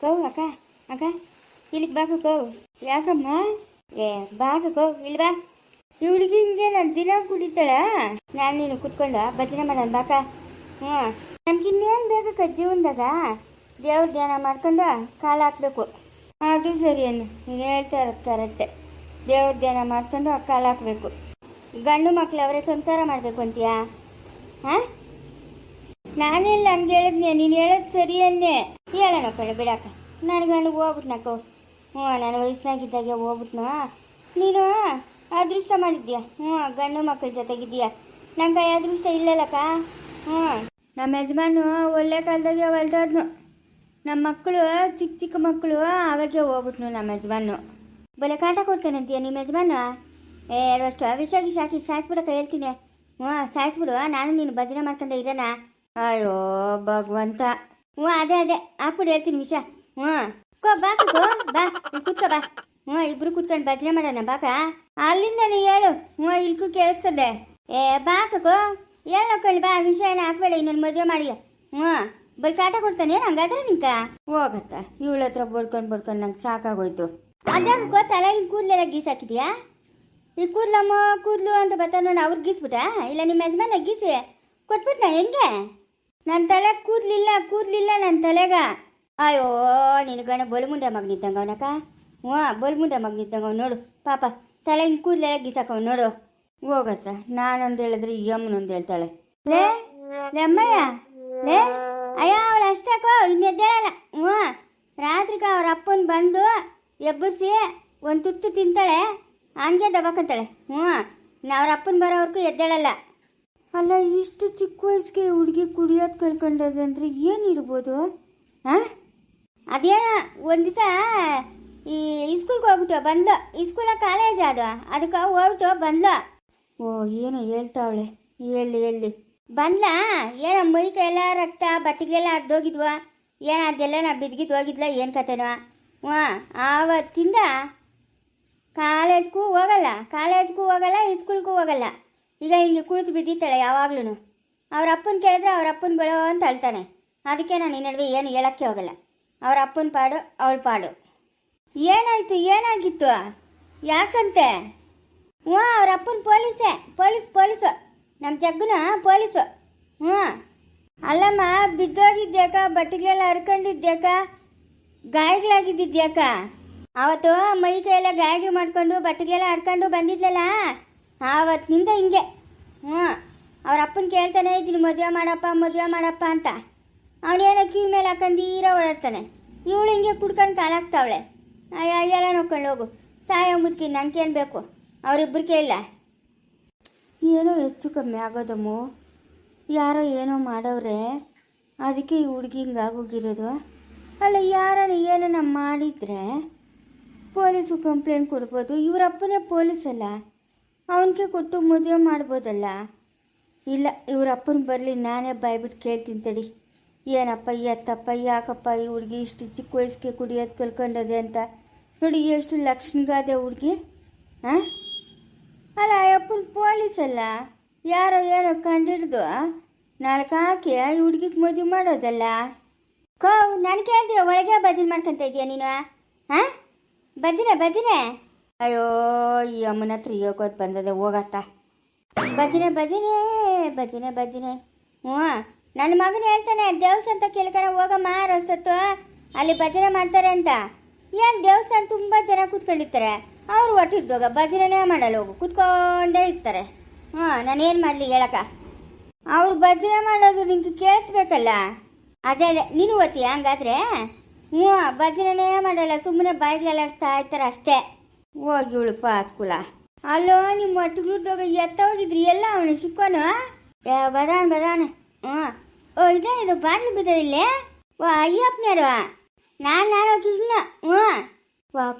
ಕೋ ಅಕ್ಕ ಅಕ್ಕ ಇಲ್ಲಿಗೆ ಬಾಕು ಕೋ ಯಾಕಮ್ಮ ಏ ಬಾಕು ಕೋ ಇಲ್ಲಿ ಬಾ ಇವಳಿಗೆ ಹಿಂಗೆ ನಾನು ದಿನ ಕುಡಿತಾಳ ನಾನು ನೀನು ಕುತ್ಕೊಂಡ ಭಜನೆ ಮಾಡೋಣ ಬಾಕ ಹ್ಞೂ ನಮ್ಗೆ ಇನ್ನೇನು ಬೇಕಕ್ಕ ಜೀವನದಾಗ ದೇವ್ರ ಧ್ಯಾನ ಮಾಡ್ಕೊಂಡು ಕಾಲು ಹಾಕ್ಬೇಕು ಅದು ಸರಿ ಅನ್ನು ನೀನು ಹೇಳ್ತಾ ಇರೋದು ಕರೆಕ್ಟೆ ದೇವ್ರ ಧ್ಯಾನ ಮಾಡ್ಕೊಂಡು ಕಾಲು ಹಾಕ್ಬೇಕು ಗಂಡು ಮಕ್ಳು ಅವರೇ ಸಂಸಾರ ಮಾಡಬೇಕು ಅಂತೀಯಾ ಹಾಂ ನಾನೆಲ್ಲ ಹಂಗೆ ಹೇಳಿದ್ನೆ ನೀನು ಹೇಳೋದು ಸರಿ ಅನ್ನೆ ಹೇಳೋಣ ಕಣೆ ಬಿಡಾಕ ನನಗೆ ನನಗೆ ಹೋಗ್ಬಿಟ್ನಕ್ಕ ಹ್ಞೂ, ನಾನು ವಯಸ್ಸಿನಾಗಿದ್ದಾಗೆ ಹೋಗ್ಬಿಟ್ನ? ನೀನು ಅದೃಷ್ಟ ಮಾಡಿದ್ಯಾ? ಹ್ಞೂ, ಗಂಡು ಮಕ್ಕಳ ಜೊತೆಗಿದ್ದೀಯಾ? ನಂಗೆ ಅದೃಷ್ಟ ಇಲ್ಲಲ್ಲಕ್ಕ ಹ್ಞೂ. ನಮ್ಮ ಯಜಮಾನು ಒಳ್ಳೆ ಕಾಲದಾಗೆ ಹೊರಟೋದ್ನು ನಮ್ಮ ಮಕ್ಕಳು, ಚಿಕ್ಕ ಚಿಕ್ಕ ಮಕ್ಕಳು ಅವಾಗೆ ಹೋಗ್ಬಿಟ್ನು ನಮ್ಮ ಯಜಮಾನು. ಬಲೆ ಕಾಟ ಕೊಡ್ತಾನಂತೀಯ ನಿಮ್ಮ ಯಜಮಾನು? ಏ ಅಷ್ಟು ವಿಷ ಗಿಷ ಹಾಕಿ ಸಾಯಿಸ್ಬಿಡಕ್ಕ, ಹೇಳ್ತೀನಿ. ಹ್ಞೂ, ಸಾಯಿಸ್ಬಿಡು. ನಾನು ನೀನು ಭಜನೆ ಮಾಡ್ಕೊಂಡೆ ಇರೋಣ ಅಯ್ಯೋ, ಭಗವಂತ. ಹ್ಞೂ, ಅದೇ ಅದೇ. ಹಾಕ್ಬಿಡು ಹೇಳ್ತೀನಿ, ವಿಷ. ಹ್ಞೂ. ಕೋ, ಬಾ ಕೋ ಬಾ ಕೂತ್ಕೋ, ಬಾ. ಹ್ಞೂ, ಇಬ್ರು ಕೂತ್ಕೊಂಡು ಭಜನೆ ಮಾಡೋಣ ಬಾಕ ಅಲ್ಲಿಂದ ನೀ ಹೇಳು. ಹ್ಞೂ ಇಲ್ಕು ಕೇಳಿಸ್ತದೆ. ಏ ಬಾಕೋ ಹೇಳು ಕಳಿ ಬಾ. ವಿಷಯನ ಹಾಕ್ಬೇಡ, ಇನ್ನೊಂದು ಮದುವೆ ಮಾಡಿ ಹ್ಞೂ. ಬಲ್ ಕಾಟ ಕೊಡ್ತಾನೆ ಹಂಗಾದ್ರೆ ನಿಂಕ? ಹೋಗತ್ತ ಇವಳ ಹತ್ರ ಬಡ್ಕೊಂಡು ಬಡ್ಕೊಂಡು ನಂಗೆ ಸಾಕಾಗೋಯ್ತು. ಅದ್ಯಾಕೋ ತಲೆಗಿನ ಕೂದಲೆಲ್ಲ ಗೀಸಾಕಿದ್ಯಾ ಈ ಕೂದ್ಲಮ್ಮ, ಕೂದ್ಲು ಅಂತ ಬರ್ತಾನೆ ನೋಡಿ ಅವ್ರು ಗೀಸ್ಬಿಟ್ಟ? ಇಲ್ಲ, ನಿಮ್ಮ ಯಜಮಾನ ಗೀಸಿ? ಕೊಟ್ಬಿಟ್ನ ಹೆಂಗೆ? ನನ್ನ ತಲೆ ಕೂದ್ಲಿಲ್ಲ ಕೂದ್ಲಿಲ್ಲ ನನ್ನ ತಲೆಗ. ಅಯ್ಯೋ ನಿನಗಣ ಗಣ ಬಲಮುಂಡೆ ಮಗ ನಿಂತಂಗ ಅವನಕ್ಕ ಹ್ಞೂ ಬಲಮುಂಡೆ ಮಗ ನಿಂತಂಗ ಅವ್ನು ನೋಡು. ಪಾಪ, ತಲೆ ಕೂದಲೆಲ್ಲ ಗೀಸಾಕವ್ ನೋಡು. ಹೋಗಸ, ನಾನೊಂದು ಹೇಳಿದ್ರೆ ಯಮ್ನೊಂದು ಹೇಳ್ತಾಳೆ. ಲೇ ಲೇಮ್ಮಯ್ಯ ಲೇ, ಅಯ್ಯ, ಅವಳು ಅಷ್ಟಾಕೋ ಇನ್ನೆದ್ದೇಳಲ್ಲ. ಹ್ಞೂ, ರಾತ್ರಿಗ ಅವ್ರ ಅಪ್ಪನ ಬಂದು ಎಬ್ಬಿಸಿ ಒಂದು ತುತ್ತು ತಿಂತಾಳೆ, ಹಂಗೆ ದಬಾಕಂತಾಳೆ. ಹ್ಞೂ ಅವ್ರ ಅಪ್ಪನ ಬರೋವರೆಗೂ ಎದ್ದೇಳಲ್ಲ. ಅಲ್ಲ, ಇಷ್ಟು ಚಿಕ್ಕ ವಯಸ್ಸಿಗೆ ಹುಡುಗಿ ಕುಡಿಯೋದು ಕಲ್ಕೊಂಡದಂದ್ರೆ ಏನಿರ್ಬೋದು? ಹಾಂ ಅದೇನೋ ಒಂದು ದಿವಸ ಈ ಇಸ್ಕೂಲ್ಗೆ ಹೋಗ್ಬಿಟ್ಟು ಬಂದ್ಲು. ಇಸ್ಕೂಲ ಕಾಲೇಜ್ ಅದು. ಅದಕ್ಕೆ ಹೋಗ್ಬಿಟ್ಟು ಬಂದ್ಲು. ಓ, ಏನೋ ಹೇಳ್ತಾವಳೆ. ಹೇಳಿ ಹೇಳಿ. ಬಂದ್ಲ. ಏನೋ ಮೈ ಎಲ್ಲ ರಕ್ತ, ಬಟ್ಟೆಗೆಲ್ಲ ಅರ್ಧೋಗಿದ್ವ ಏನ ಅದೆಲ್ಲ ನಾ ಬಿದ್ಗಿದ್ದು ಹೋಗಿದ್ಲ, ಏನು ಕತೆನೋ. ಹ್ಞೂ ಆವತ್ತಿಂದ ಕಾಲೇಜ್ಗೂ ಹೋಗಲ್ಲ. ಕಾಲೇಜ್ಗೂ ಹೋಗಲ್ಲ ಇಸ್ಕೂಲ್ಗೂ ಹೋಗಲ್ಲ. ಈಗ ಹಿಂಗೆ ಕುಳಿತು ಬಿದ್ದಿತ್ತಾಳೆ ಯಾವಾಗ್ಲೂ ಅವ್ರ ಅಪ್ಪನ ಕೇಳಿದ್ರೆ ಅವ್ರ ಅಪ್ಪನ ಅಂತ ಅಳ್ತಾನೆ. ಅದಕ್ಕೆ ನಾನು ಈ ನಡುವೆ ಏನು ಹೇಳಕ್ಕೆ ಹೋಗಲ್ಲ. ಅವ್ರ ಅಪ್ಪನ ಪಾಡು, ಅವಳ ಪಾಡು. ಏನಾಯ್ತು, ಏನಾಗಿತ್ತು? ಯಾಕಂತೆ? ಹ್ಞೂ, ಅವ್ರ ಅಪ್ಪನ ಪೊಲೀಸೇ, ಪೊಲೀಸ್, ಪೊಲೀಸು. ನಮ್ಮ ಜಗ್ಗುನ ಪೊಲೀಸು. ಹ್ಞೂ. ಅಲ್ಲಮ್ಮ ಬಿದ್ದೋಗಿದ್ಯಾಕ ಬಟ್ಟೆಗಳೆಲ್ಲ ಹರ್ಕೊಂಡಿದ್ಯಾಕ ಗಾಯಗಳಾಗಿದ್ದಿದ್ಯಾಕ ಅವತ್ತು ಮೈ ಕೈಯೆಲ್ಲ ಗಾಯಗಳು ಮಾಡ್ಕೊಂಡು ಬಟ್ಟೆಗಳೆಲ್ಲ ಹರ್ಕೊಂಡು ಬಂದಿದ್ಲಲ್ಲ? ಆವತ್ತಿನಿಂದ ಹಿಂಗೆ. ಹ್ಞೂ, ಅವ್ರ ಅಪ್ಪನ ಕೇಳ್ತಾನೆ ಇದ್ದೀನಿ ಮದುವೆ ಮಾಡಪ್ಪ ಮದುವೆ ಮಾಡಪ್ಪ ಅಂತ. ಅವನೇನೋ ಕಿವಿ ಮೇಲೆ ಹಾಕಂದೀರ ಓಡಾಡ್ತಾನೆ. ಇವಳು ಹಿಂಗೆ ಕುಡ್ಕೊಂಡು ಕಾಲಾಗ್ತಾವಳೆ. ಅಯ್ಯ ಎಲ್ಲ ನೋಡ್ಕೊಂಡು ಹೋಗು. ಸಾಯ ಮುದ್ಕಿ ನನಗೇನು ಬೇಕು? ಅವರಿಬ್ಬರು ಕೇಳಿಲ್ಲ ಏನೋ ಹೆಚ್ಚು ಕಮ್ಮಿ ಆಗೋದಮ್ಮು. ಯಾರೋ ಏನೋ ಮಾಡೋರೆ ಅದಕ್ಕೆ ಈ ಹುಡುಗಿ ಹಿಂಗಾಗೋಗಿರೋದು ಅಲ್ಲ ಯಾರನ್ನ ಏನನ್ನ ಮಾಡಿದರೆ ಪೊಲೀಸು ಕಂಪ್ಲೇಂಟ್ ಕೊಡ್ಬೋದು. ಇವರಪ್ಪನೇ ಪೊಲೀಸಲ್ಲ. ಅವನಿಗೆ ಕೊಟ್ಟು ಮದುವೆ ಮಾಡ್ಬೋದಲ್ಲ? ಇಲ್ಲ, ಇವ್ರ ಅಪ್ಪನ ಬರಲಿ, ನಾನೇ ಬಾಯ್ಬಿಟ್ಟು ಕೇಳ್ತೀನಿ ತಡಿ. ಏನಪ್ಪ ಎತ್ತಪ್ಪ ಯಾಕಪ್ಪ ಈ ಹುಡುಗಿ ಇಷ್ಟು ಚಿಕ್ಕ ವಯಸ್ಸಿಗೆ ಕುಡಿಯೋದು ಕಲ್ಕೊಂಡದೆ ಅಂತ? ನೋಡಿ, ಎಷ್ಟು ಲಕ್ಷಣಗಾದೆ ಹುಡುಗಿ ಹಾಂ ಅಲ್ಲ ಅಪ್ಪನ ಪೊಲೀಸ್ ಅಲ್ಲ? ಯಾರೋ, ಏನೋ ಕಂಡಿಡ್ದು ನಾಲ್ಕು ಹಾಕಿ ಈ ಹುಡುಗಿಗೆ ಮದುವೆ ಮಾಡೋದಲ್ಲ? ಕೋ, ನಾನು ಕೇಳಿದ್ರೆ, ಒಳಗೆ ಭಜನೆ ಮಾಡ್ಕೊತ ಇದೀಯ ನೀನು ಹಾಂ ಭಜನೆ ಭಜನೆ? ಅಯ್ಯೋ, ಈ ಅಮ್ಮನ ಹತ್ರ ಯೋಗೋದು ಬಂದದೆ, ಹೋಗತ್ತ. ಭಜನೆ ಭಜನೆ ಭಜನೆ ಭಜನೆ. ಹ್ಞೂ, ನನ್ನ ಮಗನ ಹೇಳ್ತಾನೆ ದೇವಸ್ಥಾನ ಕೇಳ್ಕರ ಹೋಗಮ್ಮ ಅಷ್ಟೊತ್ತು ಅಲ್ಲಿ ಭಜನೆ ಮಾಡ್ತಾರೆ ಅಂತ. ಏನು ದೇವಸ್ಥಾನ ತುಂಬ ಜನ ಕೂತ್ಕೊಂಡಿರ್ತಾರೆ. ಅವ್ರು ಒಟ್ಟಿದ್ದೋಗ ಭಜನೆನೇ ಮಾಡಲ್ಲ ಹೋಗು, ಕೂತ್ಕೊಂಡೇ ಇರ್ತಾರೆ. ಹ್ಞೂ ಏನು ಮಾಡಲಿ ಹೇಳಕ ಅವ್ರು ಭಜನೆ ಮಾಡೋದು ನಿಂಗೆ ಕೇಳಿಸ್ಬೇಕಲ್ಲ? ಅದೇ ಅದೇ, ನೀನು ಓದ್ತೀಯ ಹಂಗಾದ್ರೆ? ಹ್ಞೂ, ಭಜನೆನೇ ಮಾಡಲ್ಲ ಸುಮ್ಮನೆ ಬಾಯಿಗೆಲ್ಲ ಇರ್ತಾರೆ ಅಷ್ಟೇ. ಹೋಗಿ ಉಳುಪ ಕುಲಾ ಅಲ್ಲೋ, ನಿಮ್ಮ ಒಟ್ಟಿಗ್ಲೂರ್ದಾಗ ಎತ್ತ ಹೋಗಿದ್ರಿ? ಎಲ್ಲ ಅವನು ಸಿಕ್ಕೋನು ಬದಾನ, ಬದಾನ್. ಹ್ಞೂ. ಓ, ಇದೇನಿದು? ಬಾಟ್ಲು ಬಿದ್ದದಿಲ್ಲೇ ಓ ಅಯ್ಯಪ್ಪನ್ಯಾರು ನಾನು ನಾನು ಕೃಷ್ಣ. ಹ್ಞೂ. ಓ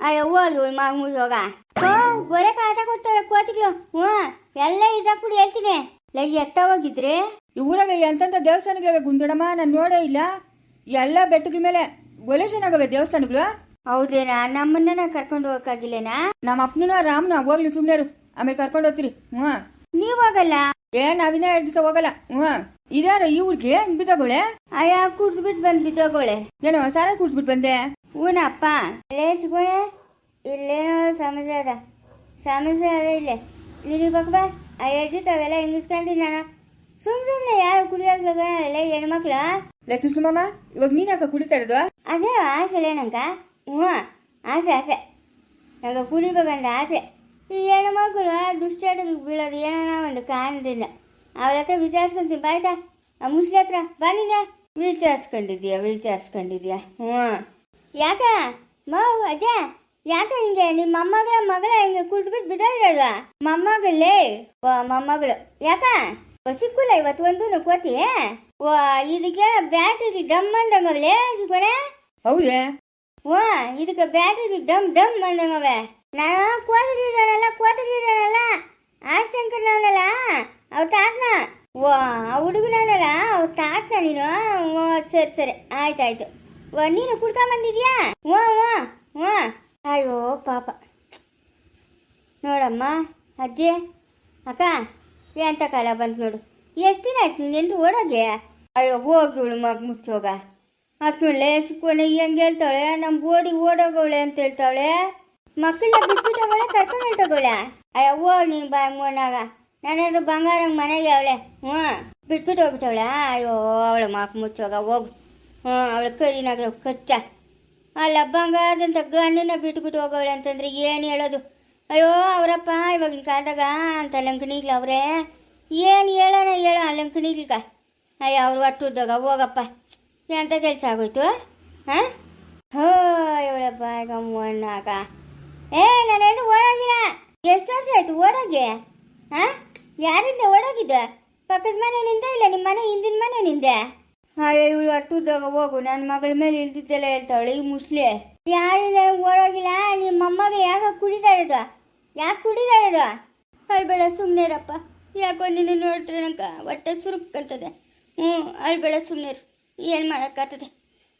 ಅಯ್ಯೋ, ಹೋಗಿ ಇವಳು ಮಗ ಮುಗಿಸೋಗ ಓ ಗೊರೆ ಕಾಟ ಕೊಡ್ತಾರೆ ಕೋತಿಗಳು. ಹ್ಞೂ. ಎಲ್ಲ ಇದಾಕ್ಬಿಡಿ ಹೇಳ್ತೀನಿ. ಲೈ, ಎತ್ತ ಹೋಗಿದ್ರಿ? ಊರಾಗ ಎಂತೆಂಥ ದೇವಸ್ಥಾನಗಳಿವೆ ಗುಂಡಡಮ್ಮ ನಾನು ನೋಡೇ ಇಲ್ಲ. ಎಲ್ಲ ಬೆಟ್ಟಗಳ ಮೇಲೆ ಒಲೇಷನ್ ಆಗವೆ ದೇವಸ್ಥಾನಗಳು? ಹೌದೇನಾ? ನಮ್ಮನ್ನ ಕರ್ಕೊಂಡು ಹೋಗಕ್ಕಾಗಿಲ್ಲೇನಾ? ನಮ್ಮ ಅಪ್ಪನ ರಾಮ್ನ ಹೋಗ್ಲಿ ಸುಮ್ನೆರು ಆಮೇಲೆ ಕರ್ಕೊಂಡು ಹೋಗ್ತೀರಿ. ಹ್ಞೂ ನೀವ್ ಹೋಗಲ್ಲ? ಏ ನಾವಿನ ಎರಡು ದಿವಸ ಹೋಗಲ್ಲ. ಹ್ಞೂ ಇದಾರ ಈ ಹುಡ್ಗಿ ಹಂಗ್ ಬಿದ್ದೋಗೋಳೆ? ಅಯ್ಯ ಕುಡ್ದ್ಬಿಟ್ಟು ಬಂದ್ ಬಿದ್ದೋಗೋಳೆ. ಏನೋ ಸಾರ ಕುಡ್ಸ್ಬಿಟ್ ಬಂದೆ. ಊನಪ್ಪ ಲೇಚ್ಗೋಳೆ ಇಲ್ಲೇನೋ ಸಮಸ್ಯೆ ಅದ. ಸಮಸ್ಯೆ ಅದ ಇಲ್ಲೇ. ನಿನಗೆ ಬಾ ಅಯ್ಯಜ್ಜಿ ತಾವೆಲ್ಲ ಹಿಂಗಿಸ್ಕೊಂತೀನಿ ನಾನು. ಸುಮ್ ಸುಮ್ನೆ ಯಾರು ಕುಡಿಯೋಕೆ ಹೆಣ್ಮಕ್ಳು? ಹೆಣ್ಮಕ್ಳ ಲಕ್ಷ್ಮಮ್ಮ ಇವಾಗ ನೀನ್ ಅಕ್ಕ ಕುಡಿತಾ ಇರೋದು? ಅದೇ ಆಸೆ ನಂಗ ಹ್ಞೂ ಆಸೆ ಆಸೆ. ನಂಗೆ ಕುಡಿಬೇಕಂತ ಆಸೆ. ಈ ಹೆಣ್ಮಕ್ಳು ದುಶ್ಚಟಕ್ಕೆ ಬೀಳೋದು ಏನೋ ಒಂದು ಕಾರಣದಿಂದ. ಅವಳ ಹತ್ರ ವಿಚಾರಿಸ್ಕೊಂತೀನಿ, ಬಾಯ್ತಾ? ಆ ಮುಸ್ಲಿ ಹತ್ರ ಬನ್ನಿನ ವಿಚಾರಿಸ್ಕೊಂಡಿದ್ಯಾ ವಿಚಾರಿಸ್ಕೊಂಡಿದ್ಯಾ ಹ್ಞೂ ಯಾಕ? ಮಾವು ಅಜ್ಜ, ಯಾಕ ಹಿಂಗೆ? ನಿಮ್ಮ ಮೊಮ್ಮಗಳ ಮಗಳ ಹಿಂಗೆ ಕುಡ್ದ್ಬಿಟ್ಟು ಬಿದ್ದೋಗಿರೋದು ಮೊಮ್ಮಗಳೇ? ಓ, ಮೊಮ್ಮಗಳು. ಯಾಕ? ಸಿಕ್ಕಲ್ಲ ಇವತ್ತು ಒಂದು ಕೋತಿ ಓ ಇದಕ್ಕೆ ಬ್ಯಾಟ್ರಿ ಡಮ್ ಅಂದಂಗವಲೇ ಹೌದೇ? ವಾ, ಇದಕ್ಕೆ ಬ್ಯಾಟ್ರಿ ಡಮ್ ಡಮ್ ಅಂದಂಗವೆ. ನಾನು ಕೋತಗಿಡೋನಲ್ಲ ಕೋತಗಿಡೋನಲ್ಲ ಆಶಂಕರ್ನವನಲ್ಲ ಅವ್ರ ತಾತನ. ವಾ, ಆ ಹುಡುಗನವನಲ್ಲ, ಅವ್ರ ತಾತನ ನೀನು. ಓ ಸರಿ ಸರಿ ಆಯ್ತಾಯ್ತು ಓ ನೀನು ಕುಡ್ಕೊಂಬಂದಿದ್ಯಾ ವಾ ವಾ ವಾ. ಅಯ್ಯೋ, ಪಾಪ. ನೋಡಮ್ಮ, ಅಜ್ಜಿ, ಅಕ್ಕ ಎಂತ ಕಾಲ ಬಂತು ನೋಡು. ಎಷ್ಟು ದಿನ ಆಯ್ತು ನೀನು ಓಡೋಗೆ? ಅಯ್ಯೋ ಹೋಗಿವಳು ಮಗ ಮುಚ್ಚೋಗ ಮಕ್ಕಳೇ ಚಿಕ್ಕೋಣೆ ಹೆಂಗೆ ಹೇಳ್ತಾಳೆ? ನಮ್ಮ ಬೋಡಿ ಓಡೋಗವಳೆ ಅಂತ ಹೇಳ್ತಾಳೆ. ಮಕ್ಕಳನ್ನ ಬಿಟ್ಬಿಟ್ಟವಳೆ ಕರ್ಕೊಂಡು ಹೊಂಟೋಗವಳೆ ಅಯ್ಯೋ ಹೋಗ್ ನೀನು ಬಾ ಮೂನಾಗ ನಾನೇನು ಬಂಗಾರ ಮನೆಗೆ ಅವಳೆ. ಹ್ಞೂ. ಬಿಟ್ಬಿಟ್ಟು ಹೋಗ್ಬಿಟ್ಟವಳೆ. ಅಯ್ಯೋ, ಅವಳು ಮಾಕು ಮುಚ್ಚೋಗ, ಹೋಗು. ಹ್ಞೂ, ಅವಳು ಕರಿನಾಗ ಕಚ್ಚ ಅಲ್ಲ, ಬಂಗಾರದಂತ ಗಂಡನ ಬಿಟ್ಬಿಟ್ಟು ಹೋಗವಳೆ ಅಂತಂದ್ರೆ ಏನು ಹೇಳೋದು? ಅಯ್ಯೋ, ಅವರಪ್ಪ, ಇವಾಗಿನ ಕಾಲದಾಗ ಅಂತ ಲಂಕಣಿಗ್ಲ ಅವರೇ. ಏನು ಹೇಳೋಣ ಹೇಳೋ ಲಂಕಣಿಗ್ಲಿಕ ಅಯ್ಯ, ಅವ್ರು ಒಟ್ಟು ಹೋಗಪ್ಪ. ಎಂತ ಕೆಲಸ ಆಗೋಯ್ತು? ಹಾಂ? ಹೋ ಇವಳಪ್ಪ ಮಣ್ಣಾಗ ಏ, ನಾನೇನು ಓಡೋಗಿಲ್ಲ. ಎಷ್ಟು ವರ್ಷ ಆಯಿತು ಓಡೋಗಿ? ಹಾಂ? ಯಾರಿಂದ ಓಡೋಗಿದ್ದೆ? ಪಕ್ಕದ ಮನೆಯಿಂದ ಇಲ್ಲ ನಿಮ್ಮ ಮನೆ ಹಿಂದಿನ ಮನೆಯಿಂದ ಅಯ್ಯೋ, ಇವಳು ಅಟ್ಟುದಾಗ ಹೋಗು. ನನ್ನ ಮಗಳ ಮೇಲೆ ಇಲ್ದಿದ್ದೆಲ್ಲ ಹೇಳ್ತಾವಳು ಈ ಮುಸ್ಲಿ. ಯಾರಿಂದ ಓಡೋಗಿಲ್ಲ? ನಿಮ್ಮ ಮೊಮ್ಮಗ ಯಾಕೆ ಕುಡಿತಾ ಯಾಕೆ ಕುಡಿತಾ ಅಳ್ಬೇಡ ಸುಮ್ಮನೆ ಇರಪ್ಪ ಯಾಕೋ ನಿನ್ನ ನೋಡಿದ್ರೆ ನಂಗೆ ಹೊಟ್ಟೆ ಸುರುಕ್ಕಂತದೆ ಹ್ಞೂ ಅಳ್ಬೇಡ ಸುಮ್ಮನೆ ಏನು ಮಾಡೋಕ್ಕಾಗ್ತದೆ?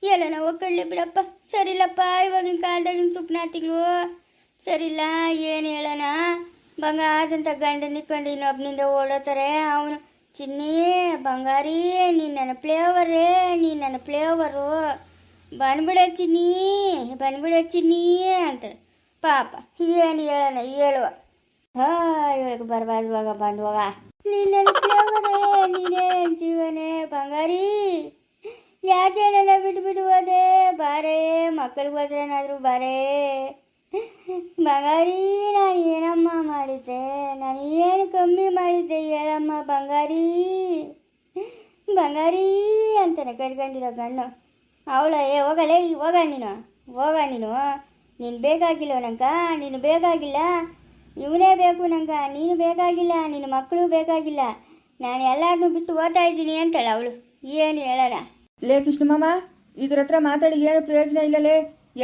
ಎಲ್ಲ ನಾವು ಒಕ್ಕಳ್ಳಿ ಬಿಡಪ್ಪ. ಸರಿಲ್ಲಪ್ಪ, ಇವಾಗಿನ ಕಾಲದಾಗಿನ ಸುಪ್ನಾತಿಗಳು ಸರಿಲ್ಲ, ಏನು ಹೇಳೋಣ? ಬಂಗಾದಂಥ ಗಂಡ ಕಂಡು ಇನ್ನೊಬ್ಬನಿಂದ ಓಡೋತಾರೆ ಅವನು, ಚಿನ್ನಿ, ಬಂಗಾರಿ, ನೀನು ನನ್ನ ಪ್ಲೇವರೇ ನೀನು ನನ್ನ ಪ್ಲೇವರು ಬಂದ್ಬಿಡ ಚಿನ್ನಿ ಬಂದ್ಬಿಡ ಚಿನ್ನಿ ಅಂತಾರೆ ಪಾಪ, ಏನು ಹೇಳೋಣ? ಹೇಳುವ. ಇವಳಿಗೆ ಬರಬಾರ್ದುವಾಗ ಬಂದುವಾಗ. ನೀನೆ ಪ್ಲೇವರೇ ನೀನೇ ನನ್ ಜೀವನೇ, ಬಂಗಾರಿ. ಯಾಕೆ ಬಿಟ್ಟು ಬಿಟ್ಟು ಹೋದೆ? ಬಾರೇ, ಮಕ್ಕಳಿಗೆ ಬಾರೆ ಬಾರೇ. ಬಂಗಾರಿ, ನಾನು ಏನಮ್ಮ ಮಾಡಿದ್ದೆ? ನಾನು ಏನು ಕಮ್ಮಿ ಮಾಡಿದ್ದೆ ಹೇಳಮ್ಮ ಬಂಗಾರಿ? ಬಂಗಾರಿ ಅಂತಾನೆ ಕಟ್ಕೊಂಡಿರೋ ಗಣ್ಣು ಅವಳ, ಏ ಹೋಗಲೇ ಹೋಗ ನೀನು ಹೋಗ ನೀನು. ನೀನು ಬೇಕಾಗಿಲ್ಲ ನಂಗ, ನೀನು ಬೇಕಾಗಿಲ್ಲ. ಇವನೇ ಬೇಕು ನಂಗ, ನೀನು ಬೇಕಾಗಿಲ್ಲ, ನಿನ್ನ ಮಕ್ಕಳು ಬೇಕಾಗಿಲ್ಲ. ನಾನು ಎಲ್ಲರನ್ನೂ ಬಿಟ್ಟು ಓದ್ತಾ ಇದ್ದೀನಿ ಅಂತಾಳೆ ಅವಳು. ಏನು ಹೇಳಲ್ಲ. ಲೇ ಕೃಷ್ಣ ಮಾಮ ಇದ್ರ ಹತ್ರ ಮಾತಾಡಿ ಏನು ಪ್ರಯೋಜನ ಇಲ್ಲಲೇ?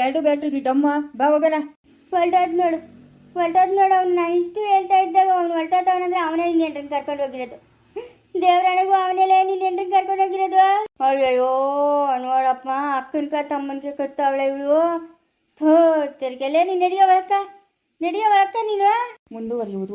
ಎರಡು ಬ್ಯಾಟ್ರಿ ಡಮ್ಮ ಬಾ ಹೋಗೋಣ. ಹೊಲ್ಟೋದ್ ನೋಡು. ಹೊಲ್ಟೋದ್ ನೋಡು ಅವ್ನು ನಾನು ಇಷ್ಟು ಹೇಳ್ತಾ ಇದ್ದಾಗ ಅವ್ನು ಹೊಲ್ಟೋತವನಂದ್ರೆ ಅವನೇ ನಿನ್ನ ಎಂಟ್ರಿಗೆ ಕರ್ಕೊಂಡು ಹೋಗಿರೋದು. ದೇವ್ರಣಗೂ ಅವನೆಲ್ಲ ನಿನ್ನ ಎಂಟ್ರಿಗೆ ಕರ್ಕೊಂಡು ಹೋಗಿರೋದು? ಅಯ್ಯಯ್ಯೋ ನೋಡಪ್ಪ ಅಕ್ಕನ್ಕ ತಮ್ಮನ್ಗೆ ಕಟ್ತಾವಳೆ ಇವಳು. ಥೋ ತೆರಿಗೆಲ್ಲೇ ನೀನು ನಡೆಯೋ ಒಳಕ್ಕ ನಡೆಯೋ ಒಳಕ್ಕ ನೀನು? ಮುಂದುವರಿಯುವುದು.